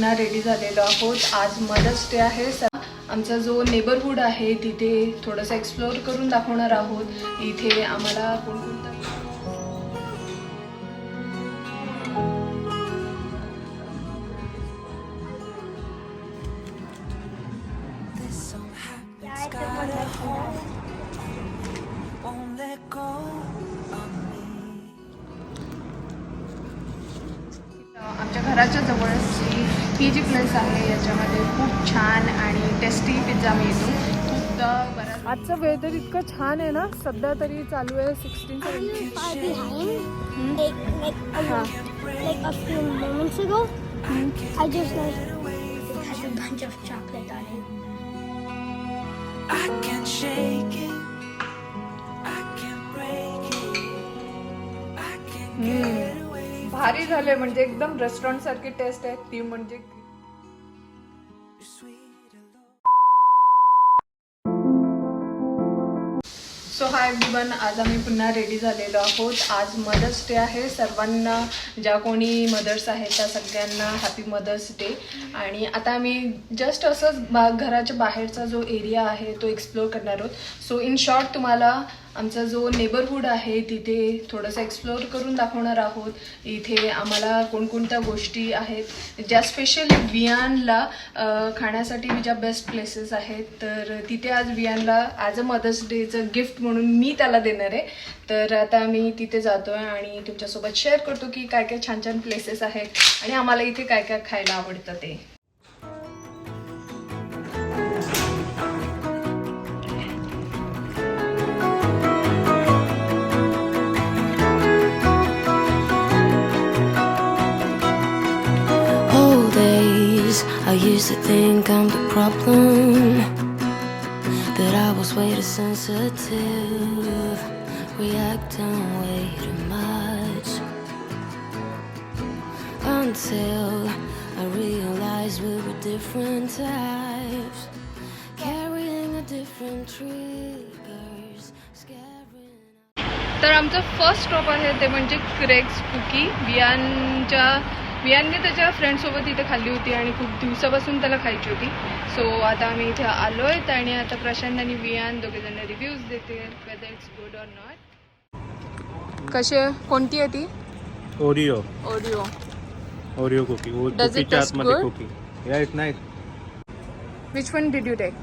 पुन्हा रेडी झालेलो आहोत. आज मदर्स डे आहे. आमचा जो नेबरहूड आहे तिथे थोडंसं एक्सप्लोअर करून दाखवणार आहोत. इथे आम्हाला कोणकोणतं आमच्या घराच्या जवळची ही जी प्लेस आहे याच्यामध्ये खूप छान आणि टेस्टी पिझ्झा मिळतो. खूपदा बऱ्याच आजचं वेदर इतकं छान आहे ना? सध्या तरी चालू आहे सिक्स्टीन I'm भारी झाले म्हणजे एकदम रेस्टॉरंट सारखी टेस्ट आहे. ती म्हणजे सो हाय एवरीवन आज आम्ही पुन्हा रेडी झालेलो आहोत. आज मदर्स डे आहे. सर्वांना ज्या कोणी मदर्स आहेत त्या सगळ्यांना हॅपी मदर्स डे आणि आता आम्ही जस्ट असंच बा घराच्या बाहेरचा जो एरिया आहे तो एक्सप्लोअर करणार आहोत. सो इन शॉर्ट तुम्हाला आमचा जो नेबरहूड आहे तिथे थोडंसं एक्सप्लोअर करून दाखवणार आहोत. इथे आम्हाला कोणकोणत्या गोष्टी आहेत. ज्या स्पेशली वियानला खाण्यासाठी ज्या बेस्ट प्लेसेस आहेत तर तिथे आज वियानला ॲज अ मदर्स डेचं गिफ्ट म्हणून मी त्याला देणार आहे. तर आता मी तिथे जातो आहे आणि तुमच्यासोबत शेअर करतो की काय काय छान छान प्लेसेस आहेत आणि आम्हाला इथे काय काय खायला आवडतं ते. used to think I'm the problem. That I was way too sensitive, reacting way too much. Until I realized we were different types, carrying a different triggers, scaring. तर आमचं फर्स्ट स्टॉप आहे ते म्हणजे क्रेक्स कुकी वियानच्या वियानने त्याच्या फ्रेंडसोबत इथे खाल्ली होती आणि खूप दिवसापासून त्याला खायची होती. सो आता आम्ही इथे आलो आहेत आणि आता प्रशांत आणि वियान दोघे जण रिव्ह्यूज देते whether it's good or not कशी आहे? कोणती आहे ती? ओरिओ ओरिओ ओरिओ कुकी कुकीच्या आतमध्ये? Cookie yeah it nice which one did you take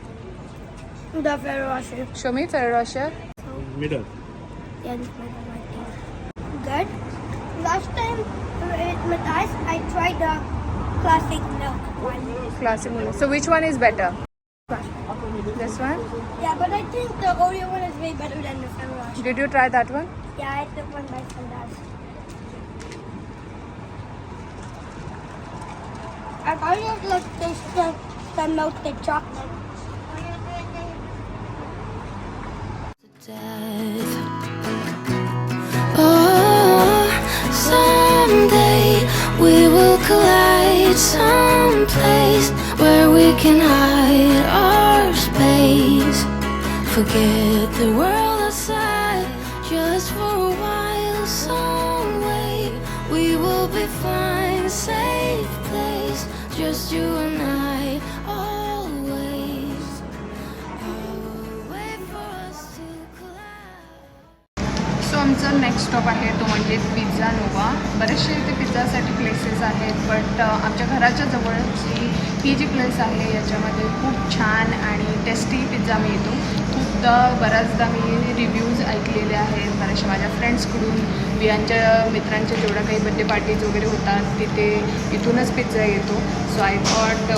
Ferrero Rocher. Show me Ferrero Rocher middle Yeah, this might with I tried the classic milk one. Classic milk. So which one is better? This one? Yeah, but I think the Oreo one is way better than the Sunrush. Did you try that one? Yeah, I took one by Sunrush. I always like this the, the melted chocolate. We will collide someplace where we can hide our space. Forget the world outside just for a while. Some way we will be fine, safe place, just you and आमचं next stop आहे तो म्हणजे pizza Nova बरेचसे इथे पिझ्झासाठी places आहेत but आमच्या घराच्या जवळची ही जी प्लेस आहे याच्यामध्ये खूप छान आणि टेस्टी पिझ्झा मिळतो. सुद्धा बऱ्याचदा मी रिव्ह्यूज ऐकलेले आहेत. बऱ्याचशा माझ्या फ्रेंड्सकडून बियांच्या मित्रांच्या जेवढ्या काही बड्डे पार्टीज वगैरे होतात तिथे इथूनच पिझ्झा येतो. सो आय थॉट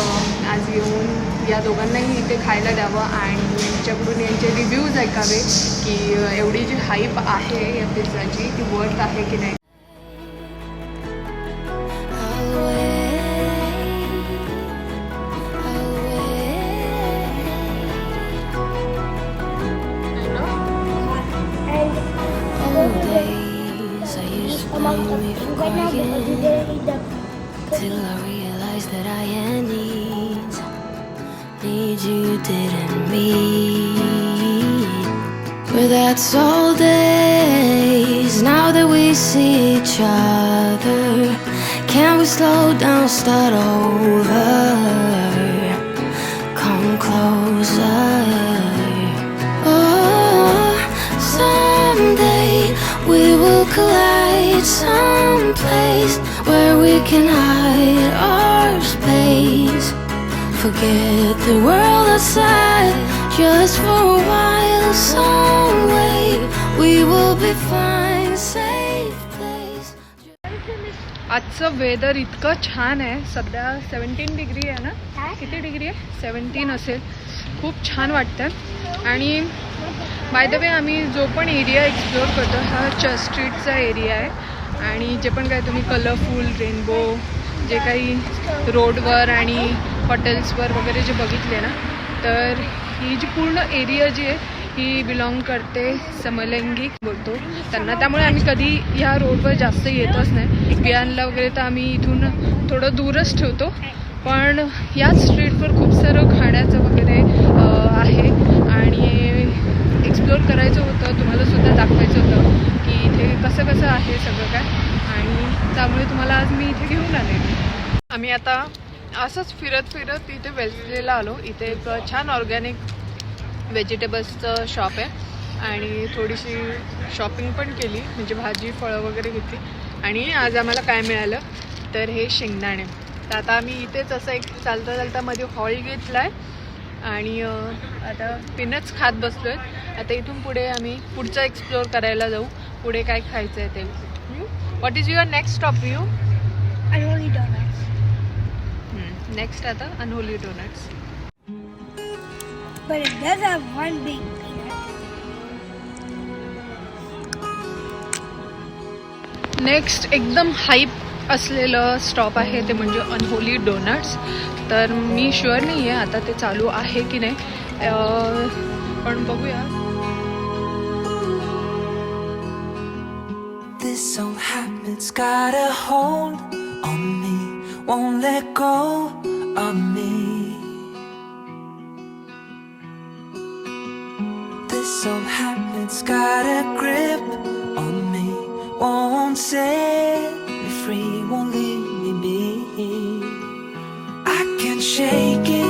आज येऊन या दोघांनाही इथे खायला द्यावं आणि यांच्याकडून यांचे रिव्ह्यूज ऐकावे की एवढी जी हाईप आहे या पिझ्झाची ती वर्थ आहे की नाही. that I need. Need you didn't meet. But that's all days now that we see each other. Can we slow down, start over? Come closer. Oh, someday we will collide some place where we can hide our space. Forget the world outside just for a while. Some way we will be fine. Safe place. आजचं weather इतकं छान आहे सध्या seventeen degree आहे ना काय? किती degree आहे सेवन्टीन असेल खूप छान वाटतं आणि बाय द वे आम्ही जो पण एरिया एक्सप्लोअर करतो हा चर्च स्ट्रीटचा एरिया आहे. आणि जे पण काय तुम्ही कलरफुल रेनबो जे काही रोडवर आणि हॉटेल्सवर वगैरे जे बघितले ना तर ही जी पूर्ण एरिया जी आहे ही बिलॉंग करते समलैंगिक बोलतो. त्यांना त्यामुळे आम्ही कधी ह्या रोडवर जास्त येतच नाही. वियानला वगैरे तर आम्ही इथून थोडं दूरच ठेवतो. पण याच स्ट्रीटवर खूप सारं खाण्याचं वगैरे अं, आहे आणि एक्सप्लोअर करायचं होतं तुम्हाला सुद्धा दाखवायचं होतं की इथे कसं कसं आहे सगळं काय आणि त्यामुळे तुम्हाला आज मी इथे घेऊन आले आम्ही आता असंच फिरत फिरत इथे वेल्सलेला आलो. इथे एक छान ऑर्गॅनिक व्हेजिटेबल्सचं शॉप आहे. आणि थोडीशी शॉपिंग पण केली. म्हणजे भाजी फळं वगैरे घेतली. आणि आज आम्हाला काय मिळालं? तर हे शेंगदाणे. तर आता आम्ही इथेच असं एक चालता चालता मध्ये हॉल घेतला आहे आणि आता पिनच खात बसलो आहे आता इथून पुढे आम्ही पुढचं एक्सप्लोअर करायला जाऊ. पुढे काय खायचं आहे ते what is your next stop you Unholy donuts. Next आता unholy donuts But it does have one big peanut. Next एकदम हाईप असलेलं स्टॉप आहे ते म्हणजे अनहोली डोनट्स तर मी शुअर नाही आहे आता ते चालू आहे की नाही. पण बघूया. This old habit's got a hold on me, won't let go. Of me. This old habit's got a grip on me, won't set me free, won't leave me be. I can't shake it,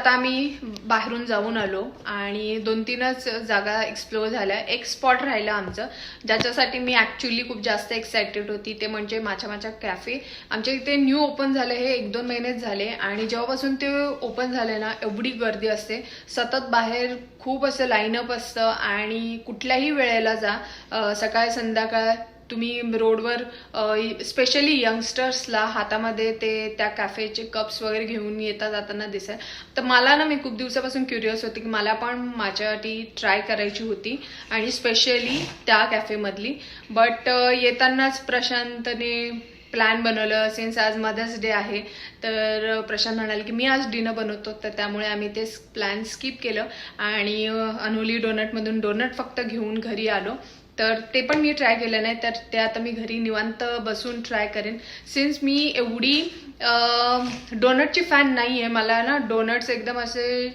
आता आम्ही बाहेरून जाऊन आलो आणि दोन तीनच जागा explore झाल्या. एक स्पॉट राहिला आमचं ज्याच्यासाठी मी ॲक्च्युली खूप जास्त एक्सायटेड होती. ते म्हणजे माझ्या माझ्या कॅफे आमच्या इथे न्यू ओपन झाले हे एक दोन महिनेच झाले. आणि जेव्हापासून ते ओपन झाले ना एवढी गर्दी असते. सतत बाहेर खूप असं लाईनअप असतं आणि कुठल्याही वेळेला जा सकाळ संध्याकाळ तुम्ही रोडवर स्पेशली यंगस्टर्सला हातामध्ये ते त्या कॅफेचे कप्स वगैरे घेऊन येता जाताना दिसेल तर मला ना मी खूप दिवसापासून क्युरियस होती की मला पण माझ्यासाठी ट्राय करायची होती आणि स्पेशली त्या कॅफेमधली बट येतानाच प्रशांतने प्लॅन बनवलं. सिन्स आज मदर्स डे आहे तर प्रशांत म्हणाले की मी आज डिनर बनवतो. तर त्यामुळे आम्ही ते प्लॅन स्किप केलं. आणि अनोली डोनटमधून डोनट फक्त घेऊन घरी आलो. तर ते पण मी ट्राय केलं नाही. तर ते आता मी घरी निवांत बसून ट्राय करेन. सिन्स मी एवढी डोनटची फॅन नाही आहे मला ना डोनट्स एकदम असे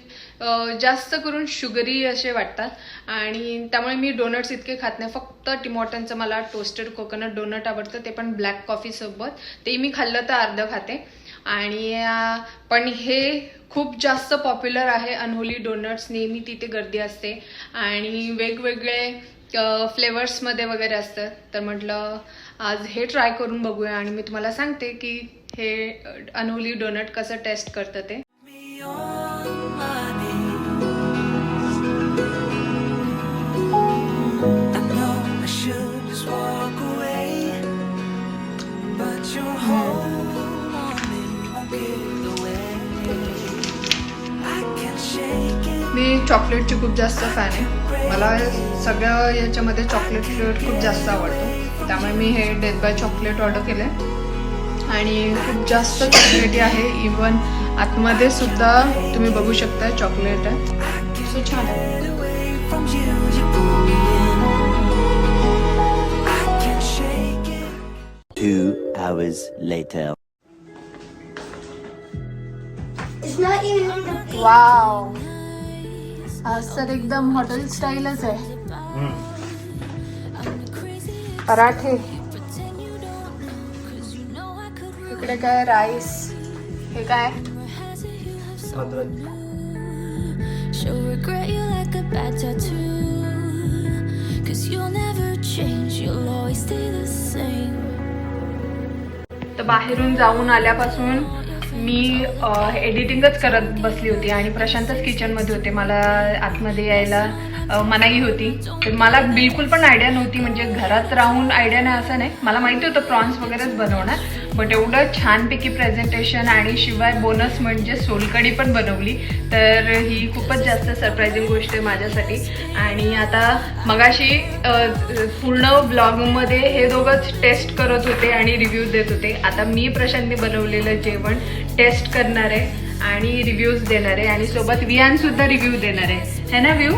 जास्त करून शुगरी असे वाटतात. आणि त्यामुळे मी डोनट्स इतके खात नाही. फक्त टिमॉटनचं मला टोस्टेड कोकोनट डोनट आवडतं. ते पण ब्लॅक कॉफीसोबत ते मी खाल्लं तर अर्धं खाते. आणि पण हे खूप जास्त पॉप्युलर आहे अनहोली डोनट्स नेहमी तिथे गर्दी असते. आणि वेगवेगळे फ्लेवर्समध्ये वगैरे असतं तर म्हटलं आज हे ट्राय करून बघूया आणि मी तुम्हाला सांगते की हे अनहोली डोनट कसं टेस्ट करतं ते. मी चॉकलेटची खूप जास्त फॅन आहे. मला सगळ्या याच्यामध्ये चॉकलेट फ्लेवर खूप जास्त आवडतो. त्यामुळे मी हे डेथ बाय चॉकलेट ऑर्डर केलं आहे आणि खूप जास्त चॉकलेटी आहे. इवन आतमध्ये सुद्धा तुम्ही बघू शकता चॉकलेट आहे. सो छान आहे. It's not even in the picture. आज तर एकदम हॉटेल स्टाईलच आहे पराठे इकडे काय राईस हे काय She'll regret you like a bad tattoo. Cause you'll never change, you'll always stay the same. तर बाहेरून जाऊन आल्यापासून मी एडिटिंगच करत बसली होती आणि प्रशांतच किचनमध्ये होते. मला आतमध्ये यायला मनाई होती. तर मला बिलकुल पण आयडिया नव्हती. म्हणजे घरात राहून आयडिया नाही असं नाही. मला माहिती होतं प्रॉन्स वगैरेच बनवणार. बट एवढं छानपैकी प्रेझेंटेशन आणि शिवाय बोनस म्हणजे सोलकडी पण बनवली. तर ही खूपच जास्त सरप्रायझिंग गोष्ट आहे माझ्यासाठी. आणि आता मगाशी पूर्ण ब्लॉगमध्ये हे दोघंच टेस्ट करत होते आणि रिव्ह्यू देत होते. आता मी प्रशांतने बनवलेलं जेवण टेस्ट करणार आहे आणि रिव्ह्यूज देणार आहे आणि सोबत वियान सुद्धा रिव्ह्यू देणार. आहे है ना व्यू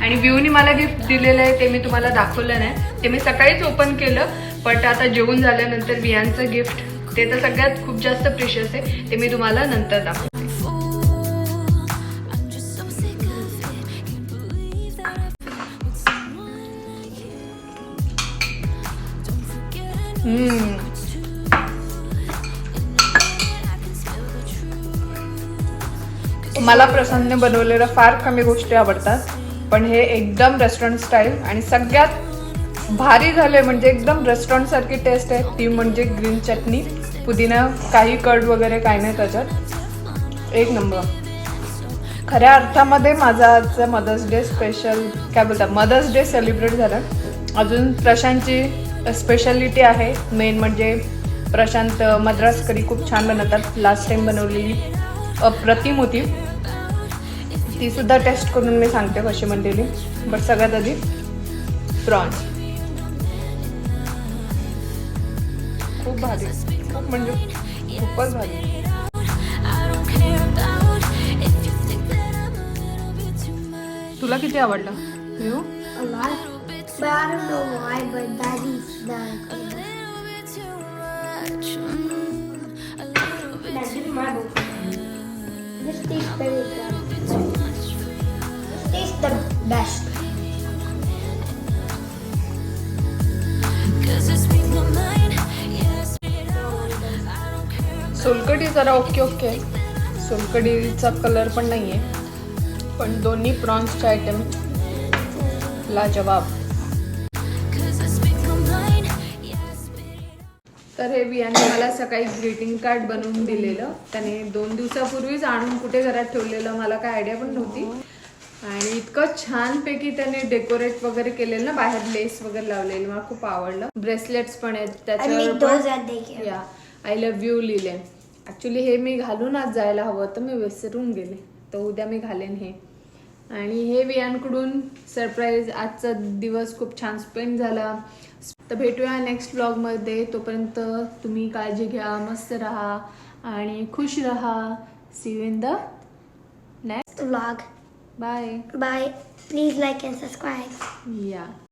आणि व्ह्यूने मला गिफ्ट दिलेलं आहे ते मी तुम्हाला दाखवलं नाही. ते मी सकाळीच ओपन केलं बट आता जेवून झाल्यानंतर वियांचं गिफ्ट ते तर सगळ्यात खूप जास्त प्रिशियस आहे ते मी तुम्हाला नंतर दाखवते. Fool, मला प्रसन्न बनवलेल्या फार कमी गोष्टी आवडतात पण हे एकदम रेस्टॉरंट स्टाईल आणि सगळ्यात भारी झाले म्हणजे एकदम रेस्टॉरंट सारखी टेस्ट आहे. ती म्हणजे ग्रीन चटणी पुदिना काही कड वगैरे काही नाही त्याच्यात. एक नंबर खऱ्या अर्थामध्ये माझा आजचा मदर्स डे स्पेशल काय बोलतात? मदर्स डे सेलिब्रेट झाला. अजून प्रशांतची स्पेशालिटी आहे. मेन म्हणजे प्रशांत मद्रास करी खूप छान बनवतात. लास्ट टाईम बनवलेली अप्रतिम होती. ती सुद्धा टेस्ट करून मी सांगते कशी म्हणलेली बट सगळ्यात आधी प्रॉन्स खूप भारी. खूप म्हणजे खूपच भारी. तुला किती आवडलं? You Just take the best. सोलकडी जरा ओके ओके. सोलकडीचा कलर पण नाही आहे पण दोन्ही प्रॉन्सचे आयटम लाजवाब. जवाब तर हे बियाने मला सकाळी ग्रीटिंग कार्ड बनवून दिलेलं. त्याने दोन दिवसापूर्वीच आणून कुठे घरात ठेवलेलं मला काय आयडिया पण नव्हती. आणि इतकं छानपैकी त्याने डेकोरेट वगैरे केलेलं ना बाहेर लेस वगैरे लावलेलं. मला खूप आवडलं. ब्रेसलेट्स पण आहेत त्याच्यावर. या आय लव्ह यू लिहिले ॲक्च्युली हे मी घालून आज जायला हवं तर मी विसरून गेले. तर उद्या मी घालेन हे. आणि हे वियांकडून सरप्राईज आजचा दिवस खूप छान स्पेंड झाला. तर भेटूया नेक्स्ट ब्लॉगमध्ये तोपर्यंत तुम्ही काळजी घ्या मस्त राहा आणि खुश राहा. See in the next Vlog. Bye. Bye. Please like and subscribe. Yeah.